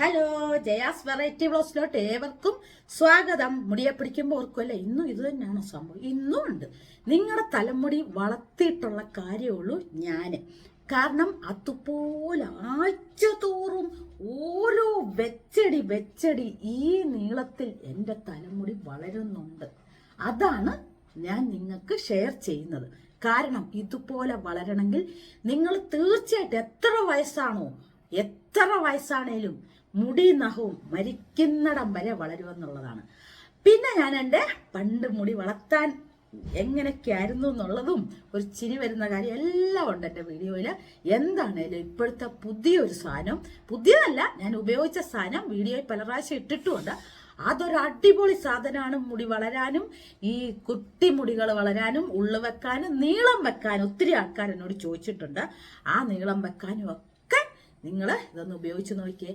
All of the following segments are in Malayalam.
ഹലോ ജയാസ് വെറൈറ്റി ബ്ലോസിലോട്ട് ഏവർക്കും സ്വാഗതം. മുടിയെ പിടിക്കുമ്പോൾ ഓർക്കുമല്ലേ ഇന്നും ഇത് തന്നെയാണോ സംഭവം. ഇന്നും ഉണ്ട്. നിങ്ങളുടെ തലമുടി വളർത്തിയിട്ടുള്ള കാര്യമുള്ളൂ ഞാൻ കാരണം അതുപോലെ ആഴ്ച തോറും ഓരോ വെച്ചടി വെച്ചടി ഈ നീളത്തിൽ എന്റെ തലമുടി വളരുന്നുണ്ട്. അതാണ് ഞാൻ നിങ്ങൾക്ക് ഷെയർ ചെയ്യുന്നത്. കാരണം ഇതുപോലെ വളരണമെങ്കിൽ നിങ്ങൾ തീർച്ചയായിട്ടും എത്ര വയസ്സാണോ എത്ര വയസ്സാണേലും മുടി നഖവും മരിക്കുന്നിടം വരെ വളരുമെന്നുള്ളതാണ്. പിന്നെ ഞാൻ എന്റെ പണ്ട് മുടി വളർത്താൻ എങ്ങനെയൊക്കെയായിരുന്നു എന്നുള്ളതും ഒരു ചിരി വരുന്ന കാര്യം എല്ലാം ഉണ്ട് എന്റെ വീഡിയോയിൽ. എന്താണേലും ഇപ്പോഴത്തെ പുതിയൊരു സാധനം പുതിയതല്ല ഞാൻ ഉപയോഗിച്ച സാധനം വീഡിയോയിൽ പല പ്രാവശ്യം ഇട്ടിട്ടുമുണ്ട്. അതൊരു അടിപൊളി സാധനമാണ് മുടി വളരാനും ഈ കുട്ടി മുടികൾ വളരാനും ഉള്ളു വെക്കാനും നീളം വെക്കാനും. ഒത്തിരി ആൾക്കാർ എന്നോട് ചോദിച്ചിട്ടുണ്ട്. ആ നീളം വെക്കാനും നിങ്ങൾ ഇതൊന്ന് ഉപയോഗിച്ച് നോക്കിയേ.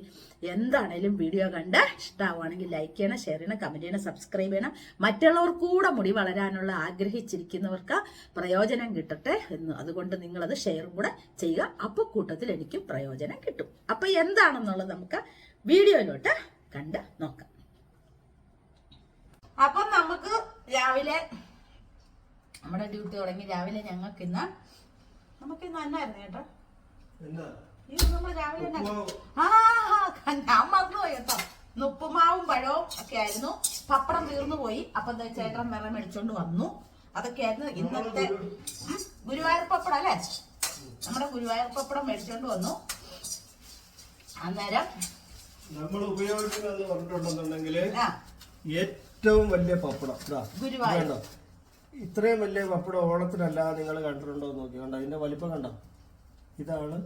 എന്താണേലും വീഡിയോ കണ്ട് ഇഷ്ടമാവുകയാണെങ്കിൽ ലൈക്ക് ചെയ്യണം ഷെയർ ചെയ്യണം കമന്റ് ചെയ്യണം സബ്സ്ക്രൈബ് ചെയ്യണം. മറ്റുള്ളവർക്ക് കൂടെ മുടി വളരാനുള്ള ആഗ്രഹിച്ചിരിക്കുന്നവർക്ക് പ്രയോജനം കിട്ടട്ടെ എന്ന്. അതുകൊണ്ട് നിങ്ങളത് ഷെയറും കൂടെ ചെയ്യുക. അപ്പോൾ കൂട്ടത്തിൽ എനിക്കും പ്രയോജനം കിട്ടും. അപ്പോൾ എന്താണെന്നുള്ളത് നമുക്ക് വീഡിയോയിലോട്ട് കണ്ട് നോക്കാം. അപ്പം നമുക്ക് രാവിലെ നമ്മുടെ ഡ്യൂട്ടി തുടങ്ങി. രാവിലെ ഞങ്ങൾക്ക് ഇന്ന് നമുക്ക് ഇന്ന് അന്നായിരുന്നു എന്നാ ഇത് നമ്മൾ രാവിലെ തന്നെ ആ ഞാൻ മറന്നുപോയി കേട്ടോ. ഇന്ന് ഉപ്പുമാവും പഴവും ഒക്കെ ആയിരുന്നു. പപ്പടം തീർന്നു പോയി. അപ്പൊ എന്താ ചേട്ടൻ വെള്ളം മേടിച്ചോണ്ട് വന്നു. അതൊക്കെയായിരുന്നു ഇന്നത്തെ ഗുരുവായൂർ പപ്പടം അല്ലേ? നമ്മുടെ ഗുരുവായൂർ പപ്പടം മേടിച്ചോണ്ട് വന്നു. അന്നേരം നമ്മൾ ഉപയോഗിക്കുന്നത് പറഞ്ഞിട്ടുണ്ടെന്നുണ്ടെങ്കിൽ ഏറ്റവും വലിയ പപ്പടം. ഗുരുവായൂർ. ഇത്രയും വലിയ പപ്പടം ഓണത്തിനല്ല നിങ്ങൾ കണ്ടിട്ടുണ്ടോ എന്ന് നോക്കി. കണ്ടോ? അതിന്റെ വലിപ്പം കണ്ടോ? ഇതാണ്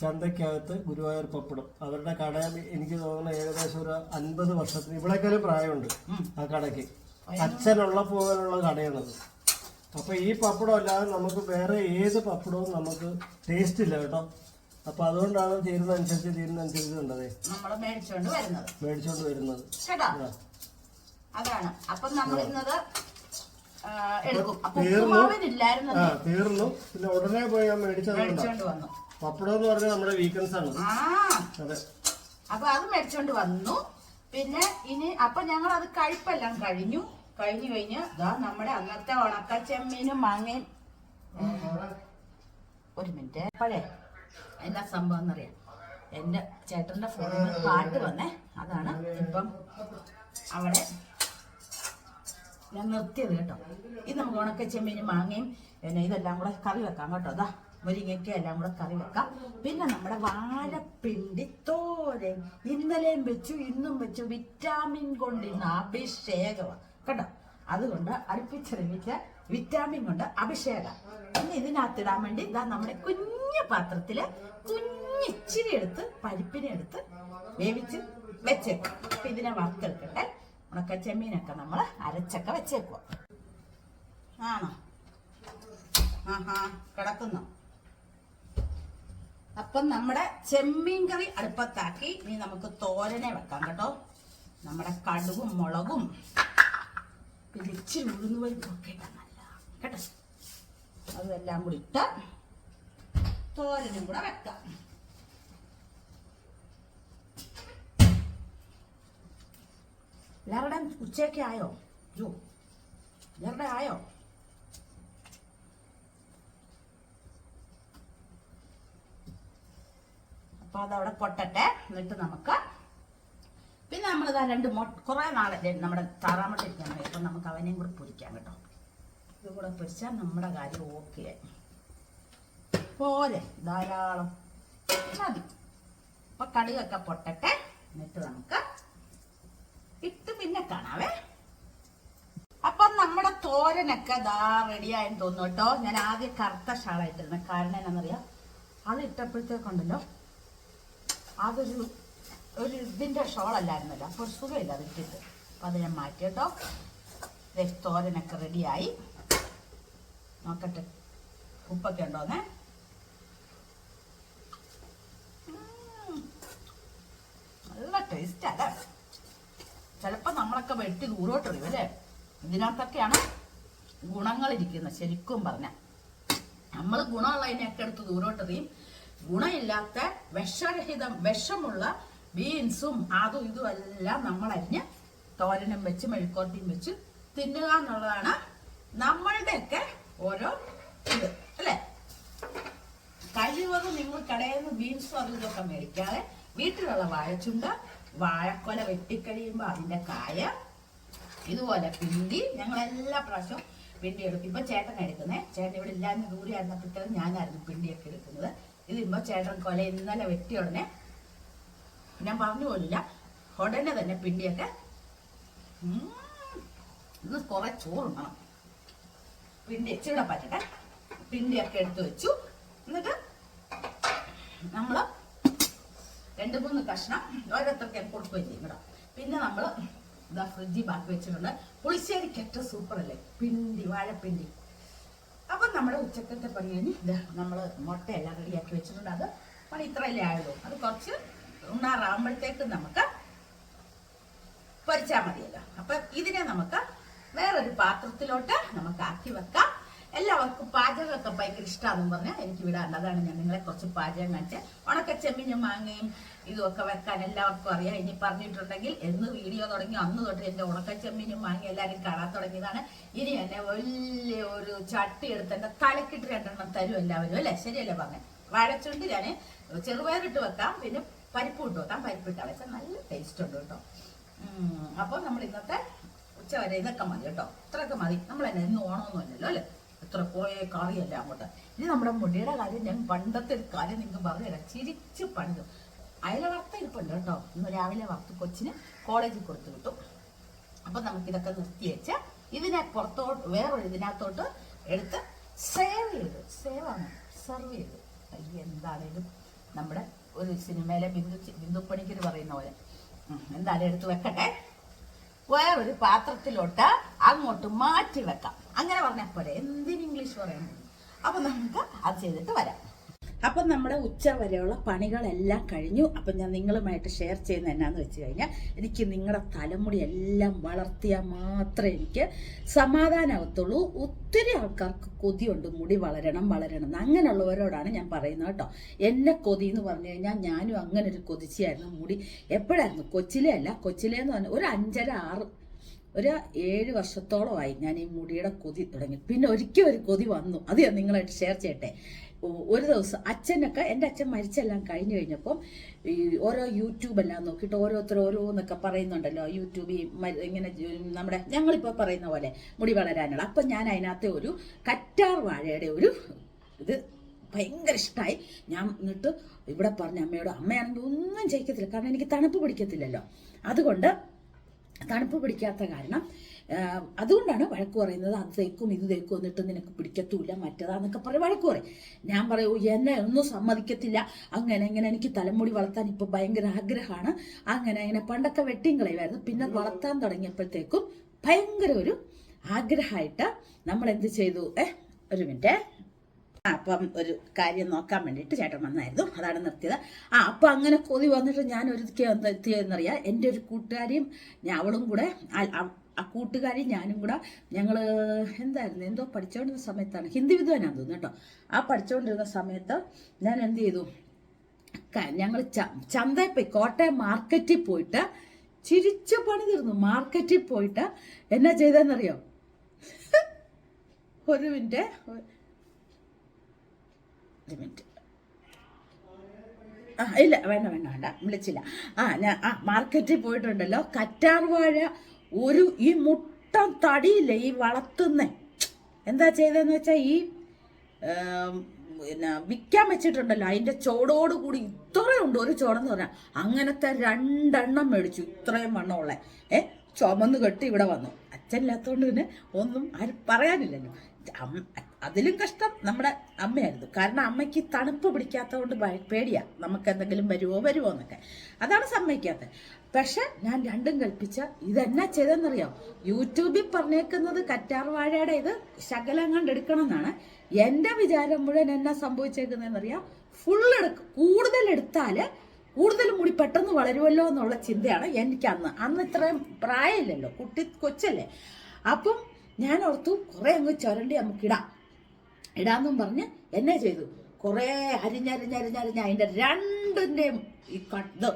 ചന്തയ്ക്കകത്ത് ഗുരുവായൂർ പപ്പടം. അവരുടെ കട എനിക്ക് തോന്നുന്നു ഏകദേശം ഒരു അൻപത് വർഷത്തിന് ഇവിടേക്കാളും പ്രായമുണ്ട് ആ കടയ്ക്ക്. അച്ഛനുള്ള പോലുള്ള കടയാണത്. അപ്പൊ ഈ പപ്പടം അല്ലാതെ നമുക്ക് വേറെ ഏത് പപ്പടവും നമുക്ക് ടേസ്റ്റ് ഇല്ല കേട്ടോ. അപ്പൊ അതുകൊണ്ടാണ് തീരുന്നതനുസരിച്ച് തീരുന്നതനുസരിച്ച് ഉണ്ടതേ അനുസരിച്ച് മേടിച്ചോണ്ട് വരുന്നത്. മേടിച്ചോണ്ട് വരുന്നത്. അതാണ്. അപ്പൊ നമ്മൾ ഇന്നത് തീർന്നു. പിന്നെ ഉടനെ പോയി ഞാൻ മേടിച്ചത് പപ്പടം എന്ന് പറഞ്ഞാൽ നമ്മുടെ വീക്കൻസ് ആണ്. ആ. അതെ. അപ്പൊ അത് മേടിച്ചോണ്ട് വന്നു. പിന്നെ ഇനി അപ്പൊ ഞങ്ങൾ അത് കഴിപ്പെല്ലാം കഴിഞ്ഞു. കഴിഞ്ഞു കഴിഞ്ഞ് ഇതാ നമ്മുടെ അന്നത്തെ ഉണക്ക ചെമ്മീനും മാങ്ങയും ഒരു മിനിറ്റ്. പഴയ എന്നാ സംഭവം എന്നറിയാം. എന്റെ ചേട്ടന്റെ ഫോണിൽ നിന്ന് പാട്ട് വന്നേ. അതാണ് ഇപ്പം അവിടെ ഞാൻ നിർത്തിയത് കേട്ടോ. ഇത് നമുക്ക് ഉണക്ക ചെമ്മീനും മാങ്ങയും പിന്നെ ഇതെല്ലാം കൂടെ കറി വെക്കാം കേട്ടോ. അതാ മുരിങ്ങയ്ക്ക എല്ലാം കൂടെ കറി വെക്കാം. പിന്നെ നമ്മുടെ വാഴപ്പിണ്ടി തോരൻ. ഇന്നലെയും വെച്ചു ഇന്നും വെച്ചു. വിറ്റാമിൻ കൊണ്ട് ഇന്ന് അഭിഷേകമാണ്. കേട്ടോ? അതുകൊണ്ട് അടുപ്പിച്ചെറിവിച്ച വിറ്റാമിൻ കൊണ്ട് അഭിഷേകം. പിന്നെ ഇതിനകത്തിടാൻ വേണ്ടി ഇതാ നമ്മുടെ കുഞ്ഞു പാത്രത്തിൽ കുഞ്ഞിച്ചിരി എടുത്ത് പരിപ്പിനെ എടുത്ത് വേവിച്ച് വെച്ചേക്കും. അപ്പൊ ഇതിനെ വറുത്തെടുക്കട്ടെ. ഉണക്ക ചെമ്മീനൊക്കെ നമ്മൾ അരച്ചൊക്കെ വെച്ചേക്കുക ആണോ? ആഹാ കിടക്കുന്നു. അപ്പം നമ്മുടെ ചെമ്മീൻ കറി അടുപ്പത്താക്കി ഇനി നമുക്ക് തോരനെ വെക്കാം കേട്ടോ. നമ്മുടെ കടുകും മുളകും പിന്നെ ഇച്ചിരി ഉഴുന്ന് പരിപ്പൊക്കെ നല്ല കേട്ടോ. അതെല്ലാം കൂടി ഇട്ട് തോരനും കൂടെ വെക്കാം. എല്ലാവരുടെയും ഉച്ചയൊക്കെ ആയോ? ജോ എല്ലാവരുടെ ആയോ? അപ്പൊ അതവിടെ പൊട്ടട്ടെ എന്നിട്ട് നമുക്ക് പിന്നെ നമ്മൾ ഇതാ രണ്ട് മൊ കുറേ നാളെ നമ്മുടെ താറാമട്ടിരിക്കാൻ ഇപ്പം നമുക്ക് അവനെയും കൂടെ പൊരിക്കാം കേട്ടോ. ഇത് കൂടെ പൊരിച്ചാൽ നമ്മുടെ കാര്യം ഓക്കെ പോലെ ധാരാളം. മതി. അപ്പൊ കടുകൊക്കെ പൊട്ടട്ടെ. എന്നിട്ട് നമുക്ക് ഇട്ട് പിന്നെ കാണാവേ. അപ്പം നമ്മുടെ തോരനൊക്കെ ദാ റെഡിയായെന്ന് തോന്നുന്നു കേട്ടോ. ഞാൻ ആദ്യം കറുത്ത ഷാളായിട്ടിരുന്നത് കാരണം എന്നാന്നറിയാം? അത് ഇട്ടപ്പോഴത്തേക്കുണ്ടല്ലോ. അതൊരു ഒരു ഇതിന്റെ ഷോളല്ലായിരുന്നല്ലോ. അപ്പോൾ ഒരു സുഖമില്ല അത് ഇട്ടിട്ട് അപ്പം അത് ഞാൻ മാറ്റി കേട്ടോ തോരനൊക്കെ റെഡിയായി. നോക്കട്ടെ. ഉപ്പൊക്കെ ഉണ്ടോന്നേ നല്ല ടേസ്റ്റ് അല്ലേ? ചിലപ്പോൾ നമ്മളൊക്കെ വെട്ടി ദൂരോട്ട് എറിയും അല്ലേ? ഇതിനകത്തൊക്കെയാണ് ഗുണങ്ങളിരിക്കുന്നത് ശരിക്കും പറഞ്ഞാൽ നമ്മൾ ഗുണമുള്ളതിനെയൊക്കെ എടുത്ത് ദൂരോട്ട് എറിയും. ഗുണമില്ലാത്ത വിഷരഹിതം വിഷമുള്ള ബീൻസും അതും ഇതും എല്ലാം നമ്മൾ അരിഞ്ഞ് തോരനും വെച്ച് മെഴുക്കോട്ടിയും വെച്ച് തിന്നുക എന്നുള്ളതാണ് നമ്മളുടെയൊക്കെ ഓരോ ഇത് അല്ലേ? കഴിവതും നിങ്ങൾ കടയിൽ നിന്ന് ബീൻസ് അതും ഇതൊക്കെ മേടിക്കാതെ വീട്ടിലുള്ള വാഴച്ചുണ്ട വാഴക്കൊല വെട്ടിക്കഴിയുമ്പോൾ അതിന്റെ കായ ഇതുപോലെ പിണ്ടി ഞങ്ങൾ എല്ലാ പ്രാവശ്യവും പിണ്ടി എടുക്കും. ഇപ്പൊ ചേട്ടൻ എടുക്കുന്നേ. ചേട്ടൻ ഇവിടെ ഇല്ലാന്ന് ദൂരെ ആയിരുന്നപ്പോഴത്തേക്കും ഞാനായിരുന്നു പിണ്ടിയൊക്കെ എടുക്കുന്നത്. ഇത് ഇപ്പൊ ചേട്ടൻ കൊല ഇന്നലെ വെട്ടി ഉടനെ ഞാൻ പറഞ്ഞു പോലില്ല ഉടനെ തന്നെ പിണ്ടിയൊക്കെ ഇന്ന് കുറെ ചോറുണ്ടണം പിണ്ടി ഇച്ചിരി പറ്റട്ടെ. പിണ്ടിയൊക്കെ എടുത്തു വെച്ചു. എന്നിട്ട് നമ്മൾ രണ്ട് മൂന്ന് കഷ്ണം ഓരോരുത്തർക്ക് കൊടുക്കുകയും ചെയ്യും കേട്ടോ. പിന്നെ നമ്മൾ ഇതാ ഫ്രിഡ്ജിൽ ബാക്കി വെച്ചിട്ടുണ്ട്. പുളിശ്ശേരിക്കറ്റ സൂപ്പർ അല്ലേ പിണ്ടി വാഴപ്പിണ്ടി. നമ്മുടെ ഉച്ചക്കത്തെ പണി കഴിഞ്ഞ് നമ്മൾ മുട്ടയെല്ലാം റെഡിയാക്കി വെച്ചിട്ടുണ്ട്. അത് പണി ഇത്രയല്ലേ ആയുള്ളൂ. അത് കുറച്ച് ഉണ്ണാറാകുമ്പോഴത്തേക്ക് നമുക്ക് പൊരിച്ചാൽ മതിയല്ലോ. അപ്പം ഇതിനെ നമുക്ക് വേറൊരു പാത്രത്തിലോട്ട് നമുക്ക് ആക്കി വെക്കാം. എല്ലാവർക്കും പാചകമൊക്കെ ഭയങ്കര ഇഷ്ടമാണെന്ന് പറഞ്ഞാൽ എനിക്ക് വിടാറുണ്ട് അതാണ് ഞാൻ നിങ്ങളെ കുറച്ച് പാചകം കാണിച്ച്. ഉണക്ക ചെമ്മീനും മാങ്ങയും ഇതുമൊക്കെ വെക്കാൻ എല്ലാവർക്കും അറിയാം. ഇനി പറഞ്ഞിട്ടുണ്ടെങ്കിൽ എന്ന് വീഡിയോ തുടങ്ങി അന്ന് തൊട്ട് ഉണക്ക ചെമ്മീനും മാങ്ങയും എല്ലാവരും കാണാൻ തുടങ്ങിയതാണ്. ഇനി എന്നെ വലിയ ഒരു ചട്ടി എടുത്ത് എന്റെ തലക്കിട്ട് രണ്ടെണ്ണം തരും എല്ലാവരും. അല്ലേ? ശരിയല്ലേ പറഞ്ഞേ? വാഴച്ചുണ്ട് ഞാൻ ചെറുപയറിട്ട് വെക്കാം. പിന്നെ പരിപ്പ് ഇട്ട് വെക്കാം. പരിപ്പ് ഇട്ടാൽ വെച്ചാൽ നല്ല ടേസ്റ്റ് ഉണ്ട് കേട്ടോ. അപ്പോൾ നമ്മൾ ഇന്നത്തെ ഉച്ച വരെ ഇതൊക്കെ മതി കേട്ടോ. ഇത്രയൊക്കെ മതി. നമ്മൾ തന്നെ ഇന്ന് ഓണമൊന്നുമില്ലല്ലോ അല്ലേ? ഇത്ര പോയ കാറിയല്ല അങ്ങോട്ട്. ഇനി നമ്മുടെ മുടിയുടെ കാര്യം ഞാൻ പണ്ടത്തെ ഒരു കാര്യം നിങ്ങൾക്ക് പറഞ്ഞുതരാം ചിരിച്ച് പണിതു. അയല വറുത്ത ഇരിപ്പുണ്ട് കേട്ടോ. ഇന്ന് രാവിലെ വറുത്ത് കൊച്ചിന് കോളേജിൽ കൊടുത്തു വിട്ടു. അപ്പൊ നമുക്കിതൊക്കെ നിർത്തി വെച്ച് ഇതിനെ പുറത്തോട്ട് വേറൊരു ഇതിനകത്തോട്ട് എടുത്ത് സേവ് ചെയ്ത്. സേവ് ആണ്. സെർവ് ചെയ്ത്. എന്താണേലും നമ്മുടെ ഒരു സിനിമയിലെ ബിന്ദു ബിന്ദു പണിക്കർ പറയുന്ന പോലെ. എന്തായാലും എടുത്ത് വെക്കട്ടെ. വേറൊരു പാത്രത്തിലോട്ട് അങ്ങോട്ട് മാറ്റി വെക്കാം. അങ്ങനെ പറഞ്ഞാൽ പോരെ എന്തിന് ഇംഗ്ലീഷ് പറയാൻ അപ്പൊ നമുക്ക് അത് ചെയ്തിട്ട് വരാം. അപ്പം നമ്മുടെ ഉച്ച വരെയുള്ള പണികളെല്ലാം കഴിഞ്ഞു. അപ്പം ഞാൻ നിങ്ങളുമായിട്ട് ഷെയർ ചെയ്യുന്ന എന്നാന്ന് വെച്ച് കഴിഞ്ഞാൽ എനിക്ക് നിങ്ങളുടെ തലമുടി എല്ലാം വളർത്തിയാൽ മാത്രമേ എനിക്ക് സമാധാനമാകത്തുള്ളൂ ഒത്തിരി ആൾക്കാർക്ക് കൊതിയുണ്ട് മുടി വളരണം വളരണം അങ്ങനെയുള്ളവരോടാണ് ഞാൻ പറയുന്നത് കേട്ടോ. എന്നെ കൊതി എന്ന് പറഞ്ഞു കഴിഞ്ഞാൽ ഞാനും അങ്ങനെ ഒരു കൊതിച്ചായിരുന്നു മുടി. എപ്പോഴായിരുന്നു? കൊച്ചിലെ അല്ല കൊച്ചിലെ എന്ന് പറഞ്ഞാൽ ഒരു അഞ്ചര ആറ് ഒരു ഏഴ് വർഷത്തോളമായി ഞാൻ ഈ മുടിയുടെ കൊതി തുടങ്ങി. പിന്നെ ഒരിക്കൽ ഒരു കൊതി വന്നു. അത് ഞാൻ നിങ്ങളായിട്ട് ഷെയർ ചെയ്യട്ടെ. ഒരു ദിവസം അച്ഛനൊക്കെ എന്റെ അച്ഛൻ മരിച്ചെല്ലാം കഴിഞ്ഞു കഴിഞ്ഞപ്പം ഈ ഓരോ യൂട്യൂബെല്ലാം നോക്കിയിട്ട് ഓരോരുത്തർ ഓരോന്നൊക്കെ പറയുന്നുണ്ടല്ലോ. യൂട്യൂബ് ഈ ഇങ്ങനെ നമ്മുടെ ഞങ്ങളിപ്പോൾ പറയുന്ന പോലെ മുടി വളരാനുള്ള. അപ്പം ഞാൻ അതിനകത്തെ ഒരു കറ്റാർ വാഴയുടെ ഒരു ഇത് ഭയങ്കര ഇഷ്ടമായി ഞാൻ എന്നിട്ട് ഇവിടെ പറഞ്ഞ അമ്മയോട് അമ്മയാണെങ്കിൽ ഒന്നും ചെയ്യത്തില്ല കാരണം എനിക്ക് തണുപ്പ് പിടിക്കത്തില്ലല്ലോ. അതുകൊണ്ട് തണുപ്പ് പിടിക്കാത്ത കാരണം അതുകൊണ്ടാണ് വഴക്ക് പറയുന്നത് അത് തേക്കും ഇത് തേക്കും എന്നിട്ട് നിനക്ക് പിടിക്കത്തൂല മറ്റേതാന്നൊക്കെ പറയും വഴക്ക് പറയും. ഞാൻ പറയൂ എന്നെ ഒന്നും സമ്മതിക്കത്തില്ല അങ്ങനെ ഇങ്ങനെ എനിക്ക് തലമുടി വളർത്താൻ ഇപ്പൊ ഭയങ്കര ആഗ്രഹമാണ് അങ്ങനെ അങ്ങനെ. പണ്ടൊക്കെ വെട്ടിയും കളയുമായിരുന്നു. പിന്നെ വളർത്താൻ തുടങ്ങിയപ്പോഴത്തേക്കും ഭയങ്കര ഒരു ആഗ്രഹമായിട്ട് നമ്മൾ എന്ത് ചെയ്തു? ഏഹ് ഒരു മിനിറ്റ്. അപ്പം ഒരു കാര്യം നോക്കാൻ വേണ്ടിയിട്ട് ചേട്ടൻ വന്നായിരുന്നു. അതാണ് നിർത്തിയത്. ആ അപ്പം അങ്ങനെ കൊതി വന്നിട്ട് ഞാൻ ഒരു എത്തിയതെന്നറിയാം എന്റെ ഒരു കൂട്ടുകാരിയും ഞാൻ അവളും കൂടെ ആ- കൂട്ടുകാരി ഞാനും കൂടെ ഞങ്ങൾ എന്തായിരുന്നു എന്തോ പഠിച്ചുകൊണ്ടിരുന്ന സമയത്താണ്. ഹിന്ദി വിദ്വാനാന്ന് തോന്നുന്നു കേട്ടോ. ആ പഠിച്ചുകൊണ്ടിരുന്ന സമയത്ത് ഞാൻ എന്ത് ചെയ്തു? ഞങ്ങൾ ചന്തയിൽ പോയി കോട്ടയം മാർക്കറ്റിൽ പോയിട്ട് ചിരിച്ചു പണി തീർന്നു മാർക്കറ്റിൽ പോയിട്ട് എന്നാ ചെയ്തെന്നറിയോ? ഒരു മിനിറ്റ് ഒരു ആ ഇല്ല വേണ്ട വേണ്ട വേണ്ട. വിളിച്ചില്ല. ആ ഞാൻ ആ മാർക്കറ്റിൽ പോയിട്ടുണ്ടല്ലോ. കറ്റാർവാഴ ഒരു ഈ മുട്ടം തടിയില്ല ഈ വളർത്തുന്ന. എന്താ ചെയ്തതെന്ന് വെച്ചാൽ ഈ പിന്നെ വിൽക്കാൻ വെച്ചിട്ടുണ്ടല്ലോ. അതിന്റെ ചോടോട് കൂടി ഇത്രയുണ്ട് ഒരു ചോടെന്ന് പറഞ്ഞാൽ അങ്ങനത്തെ രണ്ടെണ്ണം മേടിച്ചു. ഇത്രയും വണ്ണമുള്ള ഏ ചുമന്ന് കെട്ടി ഇവിടെ വന്നു. അച്ഛനില്ലാത്തതുകൊണ്ട് പിന്നെ ഒന്നും ആരും പറയാനില്ലല്ലോ. അതിലും കഷ്ടം നമ്മുടെ അമ്മയായിരുന്നു. കാരണം അമ്മയ്ക്ക് തണുപ്പ് പിടിക്കാത്തതുകൊണ്ട് ഭയ- പേടിയാ. നമുക്ക് എന്തെങ്കിലും വരുമോ വരുമോ എന്നൊക്കെ. അതാണ് സമ്മതിക്കാത്തത്. പക്ഷെ ഞാൻ രണ്ടും കൽപ്പിച്ച ഇതെന്നാ ചെയ്തെന്നറിയാം യൂട്യൂബിൽ പറഞ്ഞേക്കുന്നത് കറ്റാർ വാഴയുടെ ഇത് ശകലം കണ്ട് എടുക്കണം എന്നാണ് എന്റെ വിചാരം മുഴുവൻ എന്നാ സംഭവിച്ചേക്കുന്നതെന്നറിയാം? ഫുൾ എടുക്കും കൂടുതൽ എടുത്താൽ കൂടുതൽ കൂടി പെട്ടെന്ന് വളരുമല്ലോ എന്നുള്ള ചിന്തയാണ് എനിക്ക് അന്ന് അന്ന് ഇത്രയും പ്രായമില്ലല്ലോ. കുട്ടി കൊച്ചല്ലേ. അപ്പം ഞാൻ ഓർത്തു കുറെ അങ്ങ് ചുരണ്ടി നമുക്ക് ഇടാം. ഇടാന്നും പറഞ്ഞ് എന്നെ ചെയ്തു. കുറേ അരിഞ്ഞരിഞ്ഞരിഞ്ഞരിഞ്ഞ അതിന്റെ രണ്ടിന്റെയും ഈ കട്ട്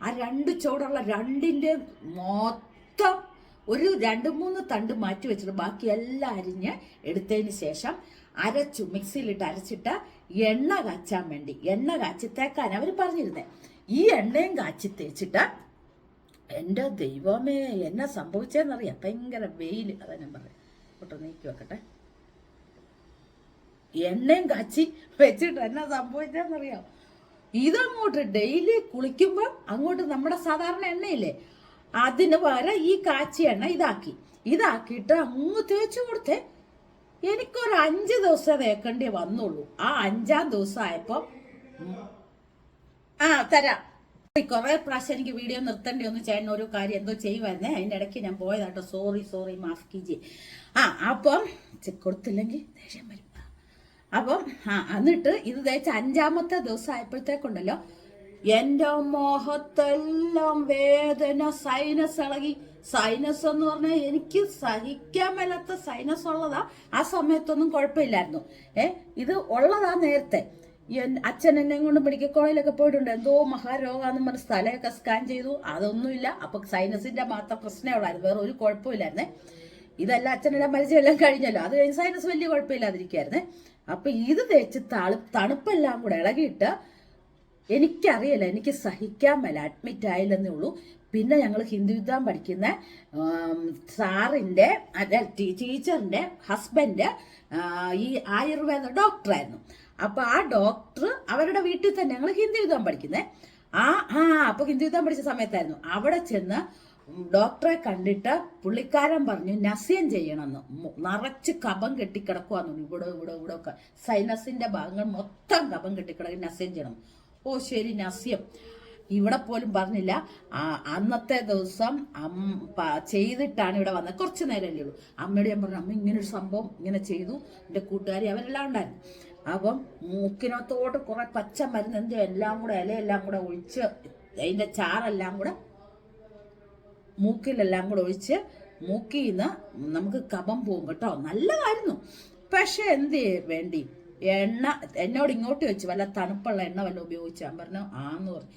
ആ രണ്ട് ചുവടുള്ള രണ്ടിന്റെ മൊത്തം ഒരു രണ്ട് മൂന്ന് തണ്ട് മാറ്റി വെച്ചിട്ട് ബാക്കി എല്ലാം അരിഞ്ഞ് എടുത്തതിന് ശേഷം അരച്ചു മിക്സിയിലിട്ട് അരച്ചിട്ട് എണ്ണ കാച്ചാൻ വേണ്ടി എണ്ണ കാച്ചി തേക്കാൻ. അവർ പറഞ്ഞിരുന്നേ ഈ എണ്ണയും കാച്ചി തേച്ചിട്ട് എന്റെ ദൈവമേ എന്നാ സംഭവിച്ചതെന്നറിയാം ഭയങ്കര വെയിൽ അതാ ഞാൻ പറയാം ഒട്ട് നീക്കി വെക്കട്ടെ. എണ്ണയും കാച്ചി വെച്ചിട്ട് എന്നാ സംഭവിച്ചതെന്നറിയാം ഇതങ്ങോട്ട് ഡെയിലി കുളിക്കുമ്പോൾ അങ്ങോട്ട് നമ്മുടെ സാധാരണ എണ്ണയില്ലേ അതിന് പകരം ഈ കാച്ചി എണ്ണ ഇതാക്കി. ഇതാക്കിയിട്ട് അങ്ങ് തേച്ച് കൊടുത്തേ എനിക്കൊരു അഞ്ച് ദിവസം തേക്കേണ്ടി വന്നുള്ളൂ. ആ അഞ്ചാം ദിവസം ആയപ്പോ ആ തരാം. കുറെ പ്രാവശ്യം എനിക്ക് വീഡിയോ നിർത്തേണ്ടി ഒന്ന് ചേട്ടൻ ഒരു കാര്യം എന്തോ ചെയ്യുമായിരുന്നേ അതിന്റെ ഇടയ്ക്ക് ഞാൻ പോയതാട്ടോ. സോറി സോറി മാഫ് കീജി ആ അപ്പം കൊടുത്തില്ലെങ്കിൽ ദേഷ്യം വരും. അപ്പം ആ എന്നിട്ട് ഇത് തേച്ച അഞ്ചാമത്തെ ദിവസം ആയപ്പോഴത്തേക്കുണ്ടല്ലോ. എന്റെ മോഹത്തെല്ലാം വേദന സൈനസ് ഇളകി. സൈനസ് എന്ന് പറഞ്ഞാൽ എനിക്ക് സഹിക്കാൻ മേലാത്ത സൈനസ് ഉള്ളതാ. ആ സമയത്തൊന്നും കുഴപ്പമില്ലായിരുന്നു. ഏ ഇത് ഉള്ളതാ നേരത്തെ. അച്ഛൻ എന്നെ കൊണ്ട് മെഡിക്കൽ കോളേജിലൊക്കെ പോയിട്ടുണ്ട്. എന്തോ മഹാരോഗാന്ന് പറഞ്ഞ സ്ഥലമൊക്കെ സ്കാൻ ചെയ്തു. അതൊന്നുമില്ല. അപ്പൊ സൈനസിന്റെ മാത്രം പ്രശ്നമേ ഉള്ളായിരുന്നു. വേറെ ഒരു കുഴപ്പമില്ലായിരുന്നേ ഇതല്ല അച്ഛനെല്ലാം മരിച്ചെല്ലാം കഴിഞ്ഞല്ലോ. അത് കഴിഞ്ഞ് സൈനസ് വലിയ കുഴപ്പമില്ലാതിരിക്കായിരുന്നേ അപ്പൊ ഇത് തേച്ച് തളു തണുപ്പെല്ലാം കൂടെ ഇളകിയിട്ട് എനിക്കറിയില്ല. എനിക്ക് സഹിക്കാൻ മേല. അഡ്മിറ്റ് ആയില്ലെന്നേ ഉള്ളൂ. പിന്നെ ഞങ്ങൾ ഹിന്ദുയുദ്ധം പഠിക്കുന്ന സാറിന്റെ ടീച്ചറിന്റെ ഹസ്ബൻഡ് ഈ ആയുർവേദ ഡോക്ടറായിരുന്നു. അപ്പോൾ ആ ഡോക്ടർ അവരുടെ വീട്ടിൽ തന്നെ ഞങ്ങൾ ഹിന്ദുയുദ്ധം പഠിക്കുന്നത് ആ ആ അപ്പൊ ഹിന്ദുയുദ്ധം പഠിച്ച സമയത്തായിരുന്നു. അവിടെ ചെന്ന് ഡോക്ടറെ കണ്ടിട്ട് പുള്ളിക്കാരൻ പറഞ്ഞു നസ്യം ചെയ്യണമെന്ന്. നിറച്ച് കപം കെട്ടിക്കിടക്കുവാന്ന് ഇവിടെ ഇവിടെ ഇവിടെ ഒക്കെ. സൈനസിന്റെ ഭാഗങ്ങൾ മൊത്തം കപം കെട്ടിക്കിടക്കി. നസ്യം ചെയ്യണം. ഓ ശരി നസ്യം. ഇവിടെ പോലും പറഞ്ഞില്ല. അന്നത്തെ ദിവസം ചെയ്തിട്ടാണ് ഇവിടെ വന്നത്. കുറച്ച് നേരമല്ലേ ഉള്ളൂ. അമ്മയോട് ഞാൻ പറഞ്ഞു അമ്മ ഇങ്ങനെ ഒരു സംഭവം ഇങ്ങനെ ചെയ്തു. എന്റെ കൂട്ടുകാരി അവരെല്ലാം ഉണ്ടായിരുന്നു. അപ്പം മൂക്കിനകത്തോട്ട് കുറെ പച്ച മരുന്ന് എന്തോ എല്ലാം കൂടെ ഇലയെല്ലാം കൂടെ ഒഴിച്ച് അതിന്റെ ചാറെല്ലാം കൂടെ മൂക്കിലെല്ലാം കൂടെ ഒഴിച്ച് മൂക്കിൽ നിന്ന് നമുക്ക് കപം പോകും കേട്ടോ. നല്ലതായിരുന്നു. പക്ഷെ എന്ത് വേണ്ടി? എണ്ണ എന്നോട് ഇങ്ങോട്ട് വെച്ച് വല്ല തണുപ്പുള്ള എണ്ണ വല്ല ഉപയോഗിച്ചാൽ പറഞ്ഞു ആന്ന് പറഞ്ഞു.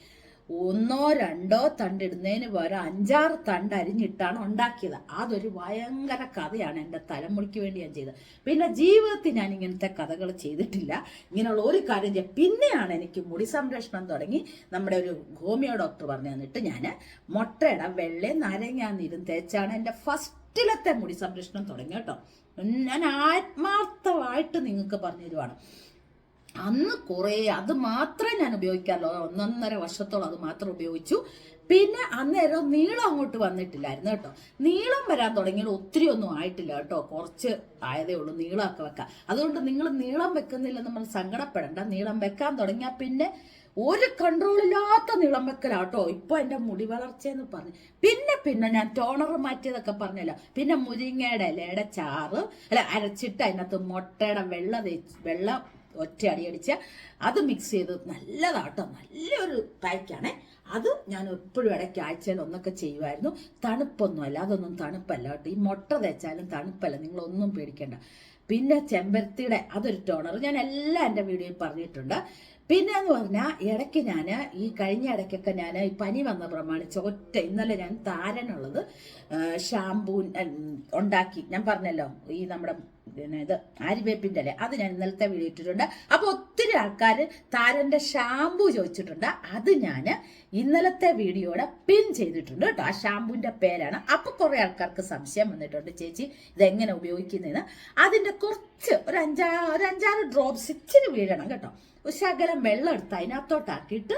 ഒന്നോ രണ്ടോ തണ്ടിടുന്നതിന് പകരം അഞ്ചാറ് തണ്ട് അരിഞ്ഞിട്ടാണ് ഉണ്ടാക്കിയത്. അതൊരു ഭയങ്കര കഥയാണ് എന്റെ തലമുടിക്ക് വേണ്ടി ഞാൻ ചെയ്തത്. പിന്നെ ജീവിതത്തിൽ ഞാൻ ഇങ്ങനത്തെ കഥകൾ ചെയ്തിട്ടില്ല. ഇങ്ങനെയുള്ള ഒരു കാര്യം ചെയ്യാം പിന്നെയാണ് എനിക്ക് മുടി സംരക്ഷണം തുടങ്ങി നമ്മുടെ ഒരു ഹോമിയോ ഡോക്ടർ പറഞ്ഞു തന്നിട്ട് ഞാൻ മുട്ടയുടെ വെള്ളയും നാരങ്ങാനീരും തേച്ചാണ് എന്റെ ഫസ്റ്റിലത്തെ മുടി സംരക്ഷണം തുടങ്ങി കേട്ടോ. ഞാൻ ആത്മാർത്ഥമായിട്ട് നിങ്ങൾക്ക് പറഞ്ഞു തരുവാണ് അന്ന് കുറേ അത് മാത്രമേ ഞാൻ ഉപയോഗിക്കാറുള്ളൂ. ഒന്നൊന്നര വർഷത്തോളം അത് മാത്രം ഉപയോഗിച്ചു. പിന്നെ അന്നേരം നീളം അങ്ങോട്ട് വന്നിട്ടില്ലായിരുന്നു കേട്ടോ. നീളം വരാൻ തുടങ്ങിയത് ഒത്തിരി ഒന്നും ആയിട്ടില്ല കേട്ടോ. കുറച്ച് ആയതേ ഉള്ളൂ നീളമൊക്കെ വെക്കാം അതുകൊണ്ട് നിങ്ങൾ നീളം വെക്കുന്നില്ലെന്ന് നമ്മൾ സങ്കടപ്പെടണ്ട. നീളം വെക്കാൻ തുടങ്ങിയാൽ പിന്നെ ഒരു കൺട്രോളില്ലാത്ത നീളം വെക്കലാട്ടോ ഇപ്പൊ എന്റെ മുടി വളർച്ചയെന്ന് പറഞ്ഞു. പിന്നെ പിന്നെ ഞാൻ ടോണർ മാറ്റിയതൊക്കെ പറഞ്ഞല്ലോ. പിന്നെ മുരിങ്ങയുടെ ഇലയുടെ ചാറ് അല്ല അരച്ചിട്ട് അതിനകത്ത് മുട്ടയുടെ വെള്ള വെള്ളം ഒറ്റ അടി അടിച്ച് അത് മിക്സ് ചെയ്ത് നല്ലതാട്ടോ. നല്ലൊരു പായ്ക്കാണേ അത് ഞാൻ എപ്പോഴും ഇടയ്ക്ക് ആഴ്ചയിൽ ഒന്നൊക്കെ ചെയ്യുമായിരുന്നു. തണുപ്പൊന്നുമല്ല അതൊന്നും തണുപ്പല്ല കേട്ടോ. ഈ മുട്ട തേച്ചാലും തണുപ്പല്ല നിങ്ങളൊന്നും പേടിക്കേണ്ട. പിന്നെ ചെമ്പരത്തിയുടെ അതൊരു ടോണർ ഞാൻ എല്ലാം എന്റെ വീഡിയോയിൽ പറഞ്ഞിട്ടുണ്ട്. പിന്നെ എന്ന് പറഞ്ഞാൽ ഇടയ്ക്ക് ഞാൻ ഈ കഴിഞ്ഞ ഇടയ്ക്കൊക്കെ ഞാൻ ഈ പനി വന്ന പ്രമാണിച്ച് ഒറ്റ ഇന്നലെ ഞാൻ താരനുള്ളത് ഷാമ്പൂ ഉണ്ടാക്കി. ഞാൻ പറഞ്ഞല്ലോ ഈ നമ്മുടെ ഇത് ആര്യവേപ്പിന്റെ അല്ലേ അത് ഞാൻ ഇന്നലത്തെ വീഡിയോ ഇട്ടിട്ടുണ്ട്. അപ്പോൾ ഒത്തിരി ആൾക്കാർ താരന്റെ ഷാമ്പൂ ചോദിച്ചിട്ടുണ്ട്. അത് ഞാൻ ഇന്നലത്തെ വീഡിയോയുടെ പിൻ ചെയ്തിട്ടുണ്ട് കേട്ടോ. ആ ഷാമ്പുവിന്റെ പേരാണ്. അപ്പോൾ കുറേ ആൾക്കാർക്ക് സംശയം വന്നിട്ടുണ്ട് ചേച്ചി ഇതെങ്ങനെ ഉപയോഗിക്കുന്നതെന്ന് അതിന്റെ കുറച്ച് ഒരു അഞ്ചാ ഒരു അഞ്ചാറ് ഡ്രോപ്സ് ഇച്ചിരി വീഴണം കേട്ടോ. ശകലം വെള്ളം എടുത്ത് അതിനകത്തോട്ടാക്കിയിട്ട്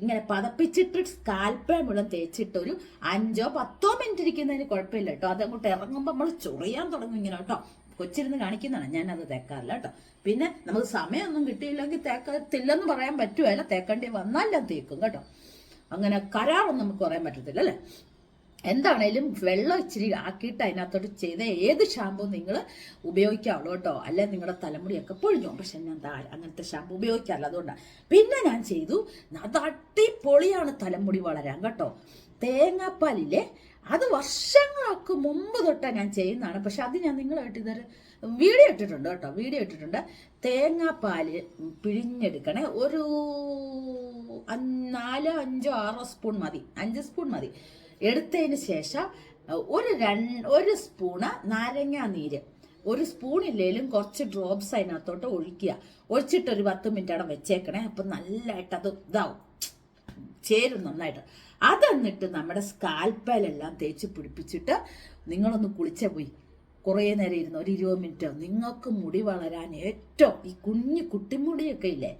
ഇങ്ങനെ പതപ്പിച്ചിട്ട് സ്കാൽപ്പേ മുഴുവൻ തേച്ചിട്ട് ഒരു അഞ്ചോ പത്തോ മിനിറ്റ് ഇരിക്കുന്നതിന് കുഴപ്പമില്ല കേട്ടോ. അതങ്ങോട്ട് ഇറങ്ങുമ്പോൾ നമ്മൾ ചൊറിയാൻ തുടങ്ങും ഇങ്ങനെ കേട്ടോ. കൊച്ചിരുന്ന് കാണിക്കുന്നതാണ്. ഞാനത് തേക്കാറില്ല കേട്ടോ. പിന്നെ നമുക്ക് സമയമൊന്നും കിട്ടിയില്ലെങ്കിൽ തേക്കത്തില്ലെന്ന് പറയാൻ പറ്റുമല്ല തേക്കേണ്ടി വന്നാൽ ഞാൻ തേക്കും കേട്ടോ. അങ്ങനെ കരാറൊന്നും നമുക്ക് പറയാൻ പറ്റത്തില്ല അല്ലേ? എന്താണേലും വെള്ളം ഇച്ചിരി ആക്കിയിട്ട് അതിനകത്തോട്ട് ചെയ്ത ഏത് ഷാമ്പു നിങ്ങൾ ഉപയോഗിക്കാവുള്ളൂ കേട്ടോ. അല്ലെ നിങ്ങളുടെ തലമുടിയൊക്കെ പൊഴിഞ്ഞു പോകും. പക്ഷെ ഞാൻ അങ്ങനത്തെ ഷാമ്പു ഉപയോഗിക്കാറില്ല അതുകൊണ്ടാണ്. പിന്നെ ഞാൻ ചെയ്തു. അത് അടിപൊളിയാണ് തലമുടി വളരാൻ കേട്ടോ. തേങ്ങാപ്പാലില്ലേ? അത് വർഷങ്ങൾക്ക് മുമ്പ് തൊട്ടാണ് ഞാൻ ചെയ്യുന്നതാണ്. പക്ഷെ അത് ഞാൻ നിങ്ങളായിട്ട് ഇതൊരു വീഡിയോ ഇട്ടിട്ടുണ്ട് കേട്ടോ. വീഡിയോ ഇട്ടിട്ടുണ്ട്. തേങ്ങാപ്പാൽ പിഴിഞ്ഞെടുക്കണേ. ഒരു നാലോ അഞ്ചോ ആറോ സ്പൂൺ മതി. അഞ്ച് സ്പൂൺ മതി. എടുത്തതിന് ശേഷം ഒരു രണ്ട് ഒരു സ്പൂണ് നാരങ്ങാ നീര്. ഒരു സ്പൂൺ ഇല്ലെങ്കിലും കുറച്ച് ഡ്രോപ്സ് അതിനകത്തോട്ട് ഒഴിക്കുക. ഒഴിച്ചിട്ട് ഒരു പത്ത് മിനിറ്റ് അവിടെ വെച്ചേക്കണേ. അപ്പം നല്ലതായിട്ട് അത് ഇതാവും. ചേരും നന്നായിട്ട്. അതെന്നിട്ട് നമ്മുടെ സ്കാൽപ്പലെല്ലാം തേച്ച് പിടിപ്പിച്ചിട്ട് നിങ്ങളൊന്ന് കുളിച്ച പോയി. കുറേ നേരം ഇരുന്ന് ഒരു ഇരുപത് മിനിറ്റ്. നിങ്ങൾക്ക് മുടി വളരാൻ ഏറ്റവും ഈ കുഞ്ഞു കുട്ടിമുടിയൊക്കെ ഇല്ലേ?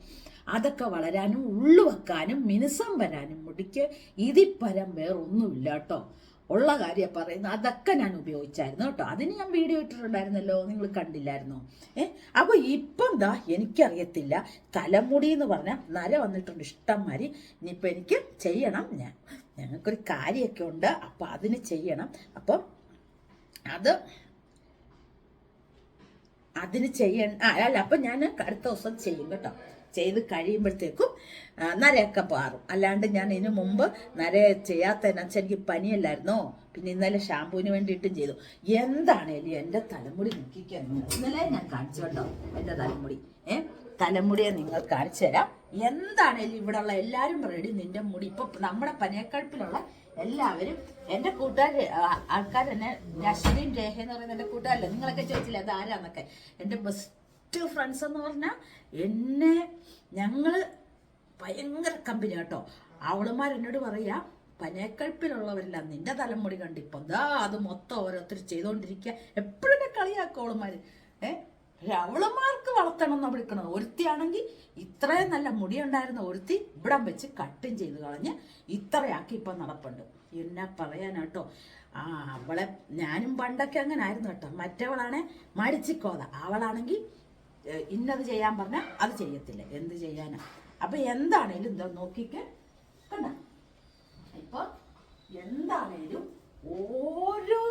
അതൊക്കെ വളരാനും ഉള്ളു വെക്കാനും മിനുസം വരാനും മുടിക്ക് ഇതിപ്പരം വേറൊന്നുമില്ല കേട്ടോ. ഉള്ള കാര്യം പറയുന്നത് അതൊക്കെ ഞാൻ ഉപയോഗിച്ചായിരുന്നു കേട്ടോ. അതിന് ഞാൻ വീഡിയോ ഇട്ടിട്ടുണ്ടായിരുന്നല്ലോ. നിങ്ങൾ കണ്ടില്ലായിരുന്നോ? ഏ? അപ്പോൾ ഇപ്പം ദാ എനിക്കറിയത്തില്ല. തലമുടി എന്ന് പറഞ്ഞാൽ നര വന്നിട്ടുണ്ട് ഇഷ്ടം മാതിരി ഇനിയിപ്പോൾ എനിക്ക് ചെയ്യണം ഞാൻ. ഞങ്ങൾക്കൊരു കാര്യമൊക്കെ ഉണ്ട്. അപ്പോൾ അതിന് ചെയ്യണം. അപ്പം അത് അതിന് ചെയ്യ ആ, അല്ല അപ്പം ഞാൻ അടുത്ത ദിവസം ചെയ്യും കേട്ടോ. ചെയ്ത് കഴിയുമ്പോഴത്തേക്കും നരയൊക്കെ പാറും. അല്ലാണ്ട് ഞാൻ ഇതിനു മുമ്പ് നര ചെയ്യാത്തതിനകത്ത് എനിക്ക് പനിയല്ലായിരുന്നോ? പിന്നെ ഇന്നലെ ഷാമ്പൂവിന് വേണ്ടിയിട്ടും ചെയ്തു. എന്താണേലും എന്റെ തലമുടി നോക്കിക്കാൻ ഇന്നലെ ഞാൻ കാണിച്ചു കേട്ടോ എന്റെ തലമുടി. ഏ തലമുടിയെ നിങ്ങൾ കാണിച്ചു തരാം. എന്താണേലും ഇവിടെ ഉള്ള എല്ലാവരും റെഡി നിന്റെ മുടി. ഇപ്പൊ നമ്മുടെ പനയക്കഴുപ്പിലുള്ള എല്ലാവരും എന്റെ കൂട്ടുകാർ ആൾക്കാർ തന്നെ നശ്വരിയും രേഖ എന്ന് പറയുന്ന എന്റെ കൂട്ടുകാരല്ല? നിങ്ങളൊക്കെ ചോദിച്ചില്ല അത് ആരാന്നൊക്കെ ബെസ്റ്റ് ഫ്രണ്ട്സ് എന്ന് പറഞ്ഞാൽ എന്നെ ഞങ്ങൾ ഭയങ്കര കമ്പനി കേട്ടോ. അവളുമാർ എന്നോട് പറയാ പനേക്കഴിപ്പിലുള്ളവരില്ല നിന്റെ തലമുടി കണ്ടിപ്പോ ദാ അത് മൊത്തം ഓരോരുത്തർ ചെയ്തുകൊണ്ടിരിക്കുക എപ്പോഴും എന്നെ കളിയാക്കും അവളുമാര്. ഏ? പക്ഷെ അവളുമാർക്ക് വളർത്തണം എന്ന് വിളിക്കണം ഒരുത്തിയാണെങ്കിൽ ഇത്രയും നല്ല മുടി ഉണ്ടായിരുന്ന ഒരുത്തി ഇവിടം വെച്ച് കട്ടും ചെയ്ത് കളഞ്ഞ് ഇത്രയാക്കി ഇപ്പം നടപ്പുണ്ട്. എന്നാ പറയാനാട്ടോ. ആ അവളെ ഞാനും പണ്ടൊക്കെ അങ്ങനെ ആയിരുന്നു കേട്ടോ. മറ്റവളാണെ മടിച്ചിക്കോത. അവളാണെങ്കിൽ ഇന്നത് ചെയ്യാൻ പറഞ്ഞാൽ അത് ചെയ്യത്തില്ല. എന്ത് ചെയ്യാനാ? അപ്പൊ എന്താണേലും ഇതോ നോക്കിക്ക്. കണ്ട? ഇപ്പൊ എന്താണേലും ഓരോ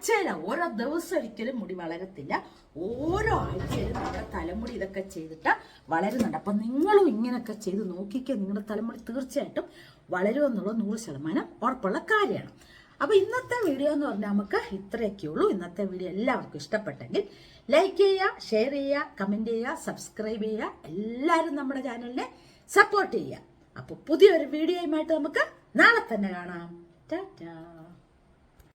ആഴ്ചയില ഓരോ ദിവസം ഒരിക്കലും മുടി വളരത്തില്ല. ഓരോ ആഴ്ചയിലും നമ്മുടെ തലമുടി ഇതൊക്കെ ചെയ്തിട്ട് വളരുന്നുണ്ട്. അപ്പം നിങ്ങളും ഇങ്ങനെയൊക്കെ ചെയ്ത് നോക്കിക്കുക നിങ്ങളുടെ തലമുടി തീർച്ചയായിട്ടും വളരുമെന്നുള്ള നൂറ് ശതമാനം ഉറപ്പുള്ള കാര്യമാണ്. അപ്പോൾ ഇന്നത്തെ വീഡിയോ എന്ന് പറഞ്ഞാൽ നമുക്ക് ഇത്രയൊക്കെ ഉള്ളൂ. ഇന്നത്തെ വീഡിയോ എല്ലാവർക്കും ഇഷ്ടപ്പെട്ടെങ്കിൽ ലൈക്ക് ചെയ്യുക ഷെയർ ചെയ്യുക കമന്റ് ചെയ്യുക സബ്സ്ക്രൈബ് ചെയ്യുക. എല്ലാവരും നമ്മുടെ ചാനലിനെ സപ്പോർട്ട് ചെയ്യുക. അപ്പോൾ പുതിയൊരു വീഡിയോയുമായിട്ട് നമുക്ക് നാളെ തന്നെ കാണാം. ടാറ്റാ.